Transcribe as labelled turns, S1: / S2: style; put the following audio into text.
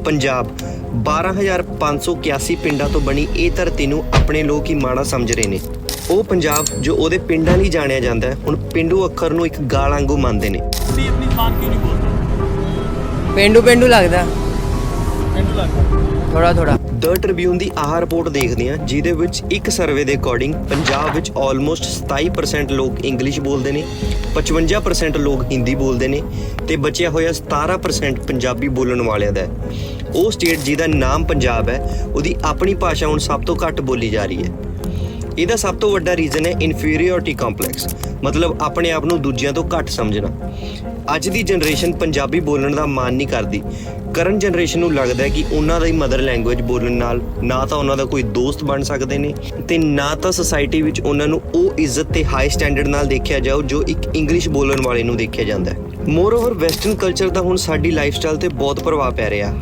S1: ਪੰਜਾਬ। 12581 ਪਿੰਡਾਂ ਤੋਂ ਬਣੀ ਇਹ ਧਰਤੀ ਨੂੰ ਆਪਣੇ ਲੋਕ ਹੀ ਮਾੜਾ ਸਮਝ ਰਹੇ ਨੇ। ਉਹ ਪੰਜਾਬ ਜੋ ਉਹਦੇ ਪਿੰਡਾਂ ਲਈ ਜਾਣਿਆ ਜਾਂਦਾ ਹੈ ਹੁਣ ਪਿੰਡੂ ਅੱਖਰ ਨੂੰ ਇੱਕ ਗਾਲ ਵਾਂਗੂ ਮੰਨਦੇ ਨੇ।
S2: ਤੁਸੀਂ ਆਪਣੀ ਜ਼ਬਾਨ ਕਿਉਂ ਨਹੀਂ ਬੋਲਦੇ?
S3: ਪਿੰਡੂ ਪਿੰਡੂ ਲੱਗਦਾ। ਥੋੜਾ ਥੋੜਾ
S1: ਦ ਟ੍ਰਿਬਿਊਨ ਦੀ ਆਹ ਰਿਪੋਰਟ ਦੇਖਦੇ ਹਾਂ, ਜਿਹਦੇ ਵਿੱਚ ਇੱਕ ਸਰਵੇ ਦੇ ਅਕੋਰਡਿੰਗ ਪੰਜਾਬ ਵਿੱਚ ਆਲਮੋਸਟ 27% ਲੋਕ ਇੰਗਲਿਸ਼ ਬੋਲਦੇ ਨੇ 55% ਲੋਕ ਹਿੰਦੀ ਬੋਲਦੇ ਨੇ ਤੇ ਬਚਿਆ ਹੋਇਆ 17% ਪੰਜਾਬੀ ਬੋਲਣ ਵਾਲਿਆਂ ਦਾ ਹੈ। ਉਹ ਸਟੇਟ ਜਿਹਦਾ ਨਾਮ ਪੰਜਾਬ ਹੈ, ਉਹਦੀ ਆਪਣੀ ਭਾਸ਼ਾ ਹੁਣ ਸਭ ਤੋਂ ਘੱਟ ਬੋਲੀ ਜਾ ਰਹੀ ਹੈ। ਇਹਦਾ ਸਭ ਤੋਂ ਵੱਡਾ ਰੀਜ਼ਨ ਹੈ ਇਨਫੀਰੀਅਰਿਟੀ ਕੰਪਲੈਕਸ ਮਤਲਬ ਆਪਣੇ ਆਪ ਨੂੰ ਦੂਜਿਆਂ ਤੋਂ ਘੱਟ ਸਮਝਣਾ। ਅੱਜ ਦੀ ਜਨਰੇਸ਼ਨ ਪੰਜਾਬੀ ਬੋਲਣ ਦਾ ਮਾਣ ਨਹੀਂ ਕਰਦੀ। ਕਰਨ ਜਨਰੇਸ਼ਨ ਨੂੰ ਲੱਗਦਾ ਹੈ ਕਿ ਉਹਨਾਂ ਦਾ ਹੀ ਮਦਰ ਲੈਂਗੁਏਜ ਬੋਲਣ ਨਾਲ ਨਾ ਤਾਂ ਉਹਨਾਂ ਦਾ ਕੋਈ ਦੋਸਤ ਬਣ ਸਕਦੇ ਨੇ ਤੇ ਨਾ ਤਾਂ ਸੋਸਾਇਟੀ ਵਿੱਚ ਉਹਨਾਂ ਨੂੰ ਉਹ ਇੱਜ਼ਤ ਤੇ ਹਾਈ ਸਟੈਂਡਰਡ ਨਾਲ ਦੇਖਿਆ ਜਾਓ ਜੋ ਇੱਕ ਇੰਗਲਿਸ਼ ਬੋਲਣ ਵਾਲੇ ਨੂੰ ਦੇਖਿਆ ਜਾਂਦਾ ਹੈ। ਮੋਰ ਓਵਰ ਵੈਸਟਰਨ ਕਲਚਰ ਦਾ ਹੁਣ ਸਾਡੀ ਲਾਈਫਸਟਾਈਲ ਤੇ ਬਹੁਤ ਪ੍ਰਭਾਵ ਪੈ ਰਿਹਾ।